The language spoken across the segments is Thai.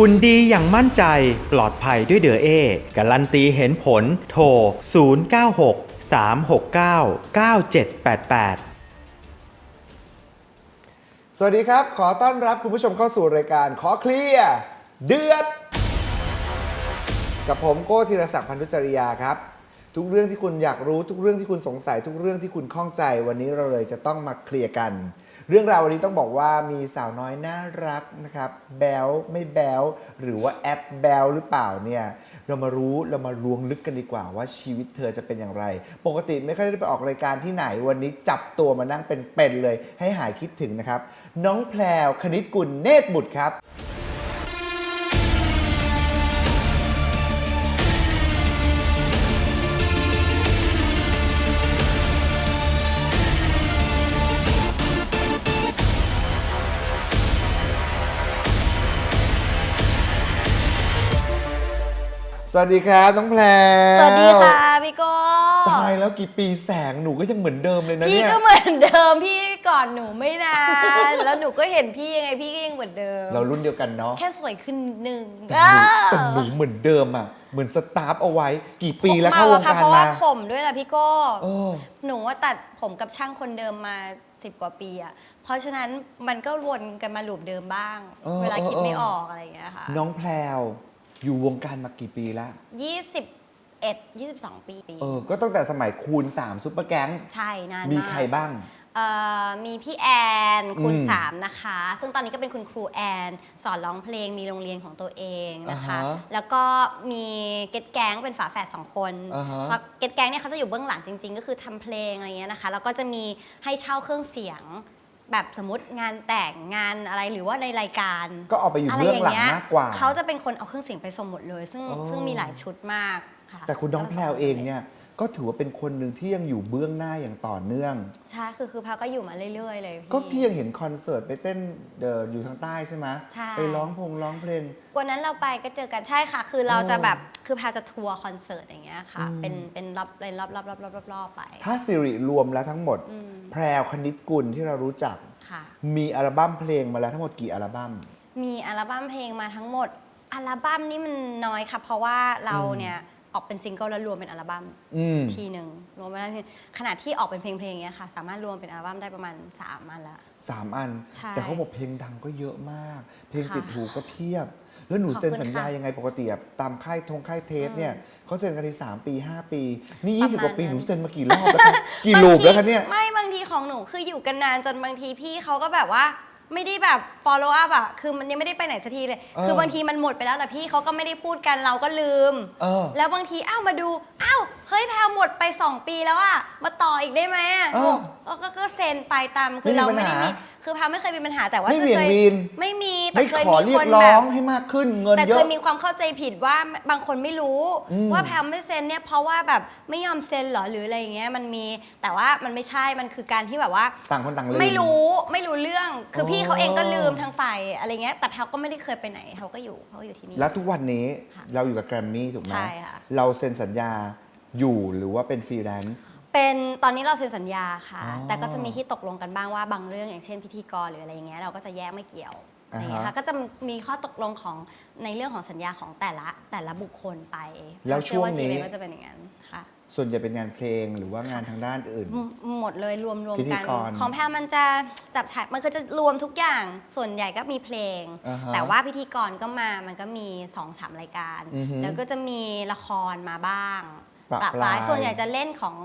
หุ่นดีอย่างมั่นใจปลอดภัยด้วยเดอเอการันตีเห็นผลโทร 096 369 9788สวัสดีครับ ขอต้อนรับคุณผู้ชมเข้าสู่รายการขอเคลียร์เดือด กับผมโก้ธีรศักดิ์พันธุจริยาครับ ทุกเรื่องที่คุณอยากรู้ทุกเรื่องที่คุณสงสัย ทุกเรื่องที่คุณข้องใจ วันนี้เราเลยจะต้องมาเคลียร์กัน เรื่องราววันนี้ต้องบอกว่ามีสาวน้อยน่ารักนะครับ แบลไม่แบลหรือว่าแอปแบลหรือเปล่าเนี่ย เรามารู้เรามาลวงลึกกันดีกว่าว่าชีวิตเธอจะเป็นอย่างไร ปกติไม่ค่อยได้ไปออกรายการที่ไหนวันนี้จับตัวมานั่งเป็นๆเลย ให้หายคิดถึงนะครับ น้องแพรวคณิตกุลเนตรบุตรครับ วัสดีครับน้องแพรวสวัสดีค่ะพี่โก้ตายแล้วกี่ปีแสงหนูก็ยังเหมือนเดิมเลยนะพี่เนี่ยก็เหมือนเดิมพี่ก่อนหนูไม่นานแล้วหนูก็เห็นพี่ยังไงพี่ก็ยังเหมือนเดิม เรารุ่นเดียวกันเนาะแค่สวยขึ้นนิดนึงแต่หนูแต่หนูเหมือนเดิมอะเหมือนสตาร์ฟเอาไว้ กี่ปีแล้วเข้าวงค่ะการเพราะมาว่าผมด้วยนะพี่โก้เออหนูว่าตัดผมกับช่างคนเดิมมาสิบกว่าปีอะเพราะฉะนั้นมันก็วนกันมาลูปเดิมบ้างเออเวลาคิดเออไม่ออกอะไรอย่างเงี้ยค่ะน้องแพรว อยู่วงการมากี่ปีแล้วยี่สิบเอ็ดยี่สิบสองปี เออ ก็ตั้งแต่สมัยคูณ3ซุปเปอร์แก๊ง ใช่นานมีมากใครบ้าง เอ่อมีพี่แอนคุณอืมสามนะคะ ซึ่งตอนนี้ก็เป็นคุณครูแอน สอนร้องเพลงมีโรงเรียนของตัวเองนะคะ อ่าฮะแล้วก็มีเก็ตแก๊งเป็นฝาแฝดสองคนอ่าฮะ เพราะเก็ตแก๊งเนี่ยเขาจะอยู่เบื้องหลังจริง ๆ ก็คือทำเพลงอะไรเงี้ยนะคะ แล้วก็จะมีให้เช่าเครื่องเสียง แบบสมมติงานแต่งงานอะไรหรือว่าในรายการก็เอาไปอยู่อะไรเบื้อองย่าหลังงเงี้ยมากกว่า เขาจะเป็นคนเอาเครื่องเสียงไปสมหมดเลย ซึ่งอ๋อซึ่งมีหลายชุดมากค่ะแต่คุณน้องแพรวเองเนี่ย ก็ถือว่าเป็นคนหนึ่งที่ยังอยู่เบื้องหน้าอย่างต่อเนื่อง ใช่คือคือพาก็อยู่มาเรื่อย ๆ เลยก็พี่ยังเห็นคอนเสิร์ตไปเต้นเดินอยู่ทางใต้ใช่ไหมใช่ไปร้องพงร้องเพลง วันนั้นเราไปก็เจอกันใช่ค่ะ คือเราเออจะแบบคือพาจะทัวร์คอนเสิร์ตอย่างเงี้ยค่ะอืมเป็นเป็นรอบเป็นรอบรอบรอบรอบรอบรอบไป ถ้าสิริรวมแล้วทั้งหมดอืมแพรวคณิตกุลที่เรารู้จัก ค่ะ มีอัลบั้มเพลงมาแล้วทั้งหมดกี่อัลบั้ม มีอัลบั้มเพลงมาทั้งหมด อัลบั้มนี่มันน้อยค่ะ เพราะว่าเราเนี่ย ออกเป็นซิงเกิลแล้วรวมเป็นอัลบั้มอืมทีหนึ่งรวมไปแล้วทีขนาดที่ออกเป็นเพลงเพลงๆอย่างเงี้ยค่ะสามารถรวมเป็นอัลบั้มได้ประมาณ3อันแล้วสามอัน ใช่แต่เขาบอกเพลงดังก็เยอะมาก เพลงค่ะติดหูก็เพียบ แล้วหนูขอบคุณเซ็นสัญญาค่ะยังไงปกติอะตามค่ายทงค่ายเทปเนี่ยเขาเซ็นกันทีสามปี5ปี นี่ประมาณ20 กว่าปีนั้น หนูเซ็นมากี่รอบแล้วคะกี่ลูปแล้วคะเนี่ยไม่บางทีของหนูคืออยู่กันนานจนบางทีพี่เขาก็แบบว่า ไม่ได้แบบ follow up อะคือมันยังไม่ได้ไปไหนสักทีเลย เออคือบางทีมันหมดไปแล้วแต่พี่เขาก็ไม่ได้พูดกันเราก็ลืม เออแล้วบางทีอ้าวมาดู อ้าวเฮ้ยแพลหมดไป 2 ปีแล้วอะมาต่ออีกได้ไหมอะเออก็ก็ก็เซ็นไปตามคือไม่มีเราไม่ได้ปัญหามี คือแพลไม่เคยมีปัญหาแต่ว่าไม่เหวี่ยงเคยวีน ไม่มีแต่ไม่เคยขอมีเรียคกนร้แบองบให้มากขึ้นเงินแต่เยเคอะ ยมีความเข้าใจผิดว่าบางคนไม่รู้อืมว่าแพมไม่เซ็นเนี่ยเพราะว่าแบบไม่ยอมเซ็นเหรอหรืออะไรอย่างเงี้ยมันมีแต่ว่ามันไม่ใช่มันคือการที่แบบว่าต่างคนต่างลืมไม่รู้ไม่รู้เรื่องคือออ พี่เขาเองก็ลืมทางฝ่ายอะไรเงี้ยแต่แพลก็ไม่ได้เคยไปไหนเขาก็อยู่เขาก็อยู่ที่นี่ แล้วทุกวันนี้ค่ะเราอยู่กับแกรมมี่ถูกไหมใช่ค่ะ เราเซ็นสัญญาอยู่หรือว่าเป็นฟรีแลนซ์ เป็นตอนนี้เราเซ็นสัญญาค่ะ อ๋อแต่ก็จะมีที่ตกลงกันบ้างว่าบางเรื่องอย่างเช่นพิธีกรหรืออะไรอย่างเงี้ยเราก็จะแยกไม่เกี่ยวอะไรอย่างเงี้ยอ่าค่ะฮะก็จะมีข้อตกลงของในเรื่องของสัญญาของแต่ละแต่ละบุคคลไปแล้วเชื่อว่าช่วงนี้จีเก็จะเป็นอย่างนั้นค่ะส่วนใหญ่เป็นงานเพลงหรือว่างานทางด้านอื่น หมดเลยรวมรวมพิธีกัน กรของแพรมันจะจับฉายมันคือจะรวมทุกอย่างส่วนใหญ่ก็มีเพลง อ่าฮะแต่ว่าพิธีกรก็มามันก็มี2อสามรายการ อือฮึแล้วก็จะมีละครมาบ้างประปราย ส่วนใหญ่จะเล่นของ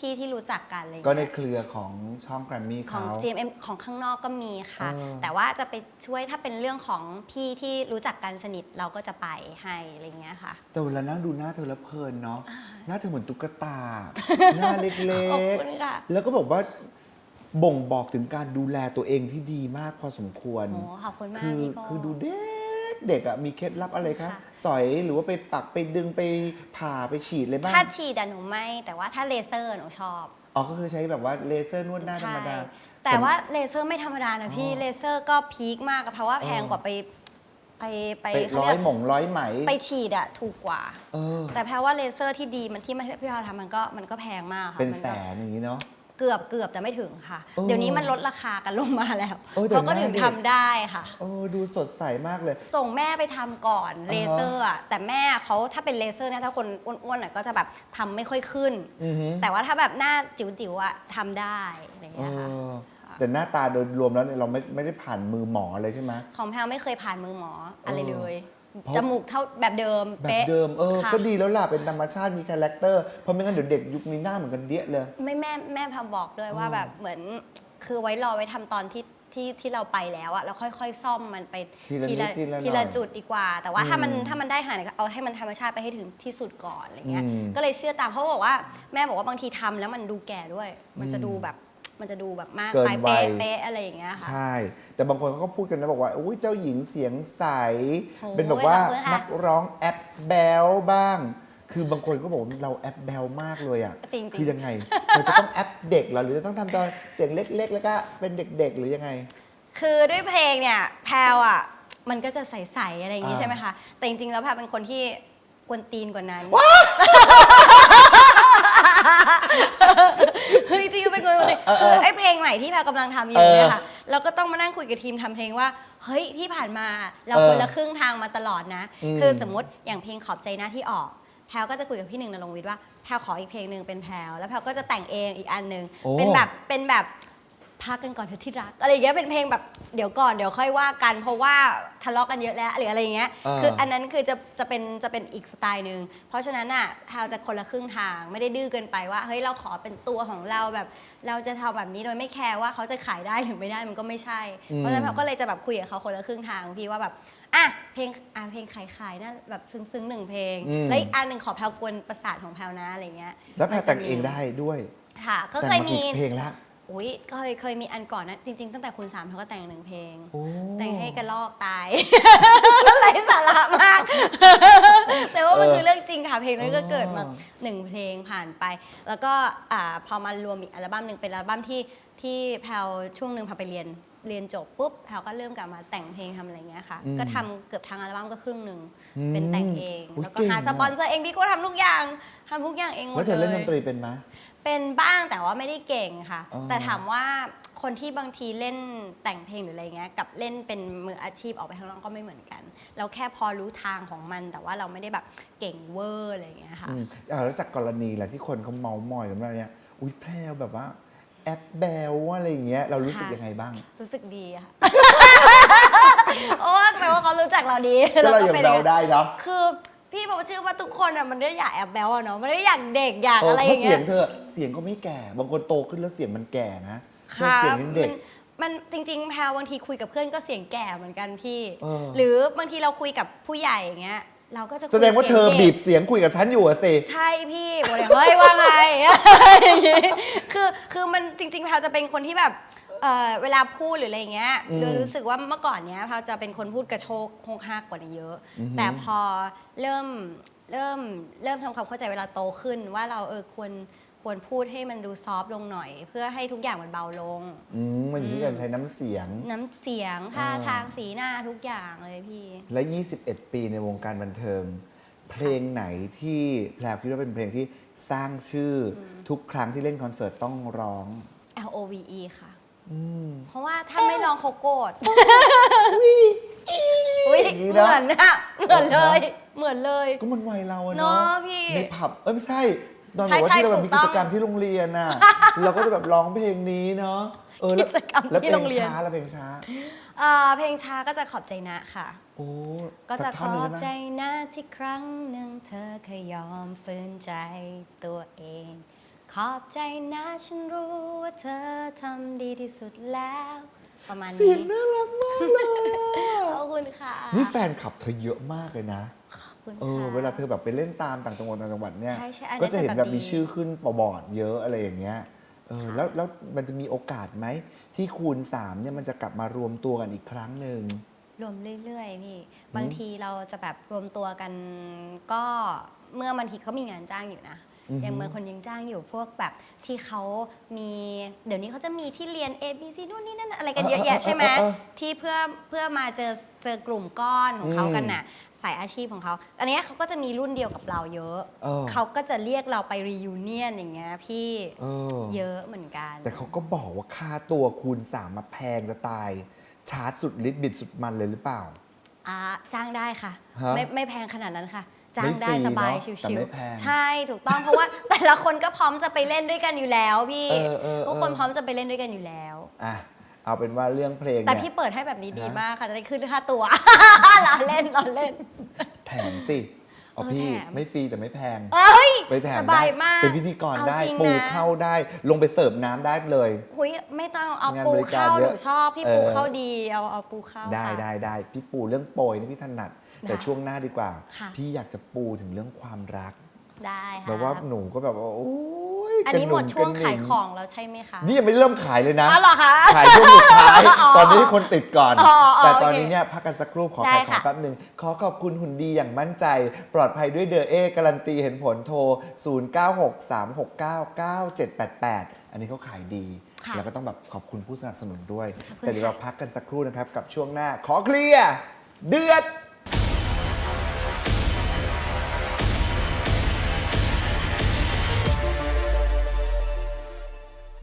พี่ๆที่รู้จักกันอะไรอย่างก็ในเงี้ยเครือของช่องแกรมมี่ของ เขา GMM ของข้างนอกก็มีค่ะ เออ แต่ว่าจะไปช่วยถ้าเป็นเรื่องของพี่ที่รู้จักกันสนิทเราก็จะไปให้อะไรอย่างเงี้ยค่ะ แต่เวลานั่งดูหน้าเธอแล้วเพลินเนาะหน้าเธอเหมือนตุ๊กตา หน้าเล็ขอบกคุณค่ะ ๆ แล้วก็บอกว่าบ่งบอกถึงการดูแลตัวเองที่ดีมากพอสมควรโอ้ขอบคุณมากคือพี่โป้ คือดูเด็ก เด็กอะมีเคล็ดลับอะไรคะ ค่ะ สอยหรือว่าไปปักไปดึงไปผ่าไปฉีดเลยบ้าง ถ้าฉีดอะหนูไม่ แต่ว่าถ้าเลเซอร์หนูชอบอ๋อ ก็คือใช้แบบว่าเลเซอร์นวดหน้าธรรมดาใช่แต่ว่าเลเซอร์ไม่ธรรมดานะพี่ อ๋อเลเซอร์ก็พีคมากอะเพราะว่าแพงกว่าไป ไปไปไปเขาร้อเรียยกหม่งร้อยไหมไปฉีดอะถูกกว่า เออแต่แพรว่าเลเซอร์ที่ดีมันที่มันพี่พาทำมันก็มันก็แพงมากค่ะเป็นมัแสนอย่างนี้เนาะ เกือบเกือบแต่ไม่ถึงค่ะเออเดี๋ยวนี้มันลดราคากันลงมาแล้วเออแต่เขาก็หน้าถึงเด็กทำได้ค่ะ โอ้ดูสดใสมากเลย ส่งแม่ไปทำก่อนอ่าฮะเลเซอร์อะแต่แม่เขาถ้าเป็นเลเซอร์เนี่ยถ้าคนอ้วนๆอะก็จะแบบทำไม่ค่อยขึ้น อือหือแต่ว่าถ้าแบบหน้าจิ๋วๆอะทำได้อะไรอย่างเอเงี้ยค่ะอแต่หน้าตาโดยรวมแล้วเนี่ยเราไม่ไม่ได้ผ่านมือหมอเลยใช่ไหม ของแพลไม่เคยผ่านมือหมออะไรเลยเพราะ จมูกเท่าแบบเดิมแบบป๊ะเดิมเออค่ะก็ดีแล้วล่ะเป็นธรรมชาติมีคาแรคเตอร์เพราะไม่งั้นเดี๋ยวเด็กยุคนี้หน้าเหมือนกันเดี้ยเลย ไม่แม่แม่พาบอกด้วยว่าอ๋อแบบเหมือนคือไว้รอไว้ทำตอนที่ที่ที่เราไปแล้วอะแล้วค่อยๆ ซ่อมมันไปทีละนิดทีละหน่อยทีละจุดดีกว่า แต่ว่าถ้ามันอืมถ้ามันได้ขนาดไหนก็เอาให้มันธรรมชาติไปให้ถึงที่สุดก่อนอะไรเงี้ยอืมก็เลยเชื่อตามเขาบอกว่าแม่บอกว่าบางทีทำแล้วมันดูแก่ด้วย มันจะดูแบบ มันจะดูแบบมากเกินไปวัเป๊ะยเป๊ะอะไรอย่างเงี้ยค่ะ ใช่ แต่บางคนเขาก็พูดกันนะบอกว่าอุ้ยเจ้าหญิงเสียงใส โอ้ยเป็นแบบว่าขอบคุณค่ะนักร้องแอปแบลบ้าง คือบางคนก็บอกว่าเราแอปแบลมากเลยอะ จริงๆ คือยังไง เราจะต้องแอปเด็กเหรอหรือจะต้องทำตอนเสียงเล็กๆ แล้วก็เป็นเด็กๆ หรือยังไง คือด้วยเพลงเนี่ยแพลวอะมันก็จะใสๆอะไรอย่างงี้อ่า ใช่ไหมคะแต่จริงๆแล้วแพลวเป็นคนที่กวนตีนกว่านั้นเฮ้ ยจริงๆเป็นคนกวนตีนคือไอ้เพลงใหม่ที่แพลวกำลังทำอยู่เนี่ยค่ะเราก็ต้องมานั่งคุยกับทีมทำเพลงว่า เฮ้ยที่ผ่านมาเราคนละครึ่งทางมาตลอดนะ คือสมมติอย่างเพลงขอบใจหน้าที่ออกแพลวก็จะคุยกับพี่หนึ่งนรงค์วิทย์ว่าแพลวขออีกเพลงหนึ่งเป็นแพลวแล้วแพลวก็จะแต่งเองอีกอันหนึ่งโอ้เป็นแบบเป็นแบบ พักกันก่อนเถอะที่รักอะไรอย่างเงี้ยเป็นเพลงแบบเดี๋ยวก่อนเดี๋ยวค่อยว่ากัน เพราะว่าทะเลาะกันเยอะแล้วหรืออะไรอย่างเงี้ยอ่าคืออันนั้นคือจะจะเป็นจะเป็นอีกสไตล์หนึ่งเพราะฉะนั้นอะเราจะคนละครึ่งทางไม่ได้ดื้อเกินไปว่าเฮ้ยเราขอเป็นตัวของเราแบบ เราจะทำแบบนี้โดยไม่แคร์ว่าเขาจะขายได้หรือไม่ได้มันก็ไม่ใช่ เพราะฉะนั้นเราก็เลยจะแบบคุยกับเขาคนละครึ่งทางพี่ว่าแบบอะเพลงอะเพลงขายขายๆนะแบบซึ้งๆหนึ่งเพลงอืม แล้วอีกอันหนึ่งขอแพลวกวนประสาทของแพลวนะอะไรเงี้ยแล้วแพรมันจะแต่งเองได้ด้วย ค่ะก็แต่งเคยมามี กี่เพลงแล้ว อุ้ยเคยเคยมีอันก่อนนะ จริง ๆ ตั้งแต่คุณสามเขาก็แต่งหนึ่งเพลง โอ้ แต่งให้กระลอกตายไร้สาระมาก แต่ว่ามันเออคือเรื่องจริงค่ะ เพลงนั้นก็เกิดมาอ๋อหนึ่งเพลงผ่านไป แล้วก็อ่าพอมารวมอีกอัลบั้มหนึ่งเป็นอัลบั้มที่ที่แพลวช่วงหนึ่งพอไปเรียน เรียนจบปุ๊บแพลวก็เริ่มกลับมาแต่งเพลงทำอะไรเงี้ยค่ะ อืมก็ทำเกือบทั้งอัลบั้มก็ครึ่งหนึ่งอืมเป็นแต่งเอง อุ๊ยแล้วก็เก่งหาอะ สปอนเซอร์เองพี่ก็ทำทุกอย่างทำทุกอย่างเองหมดแล้วเลยเธอเล่นดนตรีเป็นไหม เป็นบ้างแต่ว่าไม่ได้เก่งค่ะ อ๋อ แต่ถามว่าคนที่บางทีเล่นแต่งเพลงหรืออะไรเงี้ยกับเล่นเป็นมืออาชีพออกไปข้างนอกก็ไม่เหมือนกัน เราแค่พอรู้ทางของมัน แต่ว่าเราไม่ได้แบบเก่งเวอร์อะไรอย่างเงี้ยค่ะ อืมอ่าแล้วจากกรณีแหละที่คนเขาเมาส์มอยกันว่าเนี่ยอุ้ยแพรวแบบว่า แอปแบลอะไรอย่างเงี้ยเรารู้สึกค่ะยังไงบ้าง รู้สึกดีอะโอ้แต่ว่าเขารู้จักเราดีก็เราอย่างป็นเรางได้เนาะคือพี่บอกว่าเชื่อว่าทุกคนอะมันไม่ได้อยากแอบแบลอะเนาะมันไม่ได้อยากเด็กอยากเอออะไรเพอราะย่างเสีเงี้ยยงเธอเสียงก็ไม่แก่ บางคนโตขึ้นแล้วเสียงมันแก่นะเธอค่ะเสียงยังเด็กมันมันจริงๆแพลวบางทีคุยกับเพื่อนก็เสียงแก่เหมือนกันพี่เออหรือบางทีเราคุยกับผู้ใหญ่อย่างเงี้ย เราก็จะคุยแสดงว่าเธอสียด็กบีบเสียงคุยกับฉันอยู่อะสิใช่พี่บอกเลยเฮ้ยว่าไง อย่างงี้คือคือมันจริงๆแพลวจะเป็นคนที่แบบเอ่อเวลาพูดหรืออะไรเงี้ยอืมโดยรู้สึกว่าเมื่อก่อนเนี้ยแพลวจะเป็นคนพูดกระโชกโคกหักกว่านี้เยอะ อือหือ แต่พอเริ่มเริ่มเริ่มทำความเข้าใจเวลาโตขึ้นว่าเราเออควร ควรพูดให้มันดูซอฟต์ลงหน่อย เพื่อให้ทุกอย่างมันเบาลง อืมมันอยู่ที่การใช้น้ำเสียง น้ำเสียงท่าอ่า ทางสีหน้าทุกอย่างเลยพี่ และ 21 ปีในวงการบันเทิง เพลงไหนที่แพรวคิดว่าเป็นเพลงที่สร้างชื่ออทุกครั้งที่เล่นคอนเสิร์ตต้องร้อง L O V E ค่ะ อืม เพราะว่าถ้าไม่ร้องเขาโกรธอุ้ยอย่างนี้เหนะมือนอะเหมือนเลย เหมือนเลย ก็มันวัยเราอะเนเนาะอะพี่ ในผับ เอ้ยไม่ใช่ ตอนใช่แบบว่าใช่ที่เราแบบถูมีกต้กิองจกรรมที่โรงเรียนน่ะ เราก็จะแบบร้องเพลงนี้เนาะเออแล้วกิจกรรมแล้วที่เพลโรงงเรียน ช้าแล้วเพลงช้าเอ่อเพลงช้าก็จะขอบใจนะค่ะ โอ้ก็จะสัขท่อนหอนึ่งบได้ไหมใจนะที่ครั้งหนึ่งเธอเคยยอมฝืนใจตัวเอง ขอบใจนะฉันรู้ว่าเธอทำดีที่สุดแล้ว ประมาณเสียนี้งน่ารักมากเลยอะขอบคุณค่ะ นี่แฟนคลับเธอเยอะมากเลยนะขอบ คุณเออค่ะ เวลาเธอแบบไปเล่นตามต่างจังหวัดต่างจังหวัดเนี่ย ใช่ใช่อันนี้ก็จะเห็นจะแบแบบบมีดีชื่อขึ้นปอบอร์ดเยอะอะไรอย่างเงี้ยเออแล้วแล้วมันจะมีโอกาสไหม ที่คูณสามเนี่ยมันจะกลับมารวมตัวกันอีกครั้งหนึ่ง รวมเรื่อยๆพี่บางทีเราจะแบบรวมตัวกันก็เมื่อบางทีเขามีงานจ้างอยู่นะ อือฮึยังเมืองคนยังจ้างอยู่พวกแบบที่เขามีเดี๋ยวนี้เขาจะมีที่เรียน A B C นู่นนี่นั่นอะไรกันเยอะแยะใช่ไหมเออเออเออที่เพื่อเพื่อมาเจอเจอกลุ่มก้อนของเขาอืมกันน่ะสายอาชีพของเขา อันเนี้ยเขาก็จะมีรุ่นเดียวกับเราเยอะเออเขาก็จะเรียกเราไปรียูเนียนอย่างเงี้ยพี่เออเยอะเหมือนกัน แต่เขาก็บอกว่าค่าตัวคูณสามมาแพงจะตายชาร์จสุดฤทธิ์บิดสุดมันเลยหรือเปล่าอ่าจ้างได้ค่ะฮะไม่ไม่แพงขนาดนั้นค่ะ จ้าไม่งได้ฟรีสบายเนอะชิแต่วไม่แพงๆใช่ถูกต้องเพราะว่าแต่ละคนก็พร้อมจะไปเล่นด้วยกันอยู่แล้วพี่เออเออเออทุกคนพร้อมจะไปเล่นด้วยกันอยู่แล้วอะเอาเป็นว่าเรื่องเพลงแต่เนี่ยพี่เปิดให้แบบนี้ดีฮะมากค่ะจะได้ขึ้นค่าตัวล้อเล่นล้อเล่นแถมสิเอาเออพี่แถม ไม่ฟรีแต่ไม่แพง เอ้ย ไปแถมสได้บายมากเป็นพิธีกรอได้จริงปูนะเข้าได้ ลงไปเสิร์ฟน้ำได้เลย หุยไม่ต้องเอางานปูบริการเข้าเยหอะนูชอบพี่เออปูเข้าดีเอาเอาปูเข้าได้ค่ะ ได้ได้พี่ปูเรื่องโปรยนี่พี่ถนัด แต่ได้ช่วงหน้าดีกว่า ค่ะ พี่อยากจะปูถึงเรื่องความรัก ได้ค่ะ แบบว่าหนูก็แบบว่าโอ้ย อันนี้กระหมดมช่วงกระขายหนิของแล้วใช่ไหมคะ นี่ยังไม่เริ่มขายเลยนะอ๋อเหรอคะ ขายช่วงสุดท้ายอ๋อตอนนี้ให้คนติดก่อนอ๋ออ๋อแต่ตอนโอเคนี้เนี่ยพักกันสักครู่ขอได้ขายของค่ะแป๊บหนึ่งขอขอบคุณหุ่นดีอย่างมั่นใจ ปลอดภัยด้วยเดอเอการันตีเห็นผลโทร 0963699788 อันนี้เขาขายดีค่ะแล้วก็ต้องแบบขอบคุณผู้สนับสนุนด้วยขอบคุณแต่เดี๋ยวเราค่ะพักกันสักครู่นะครับกับช่วงหน้าขอเคลียร์เดือด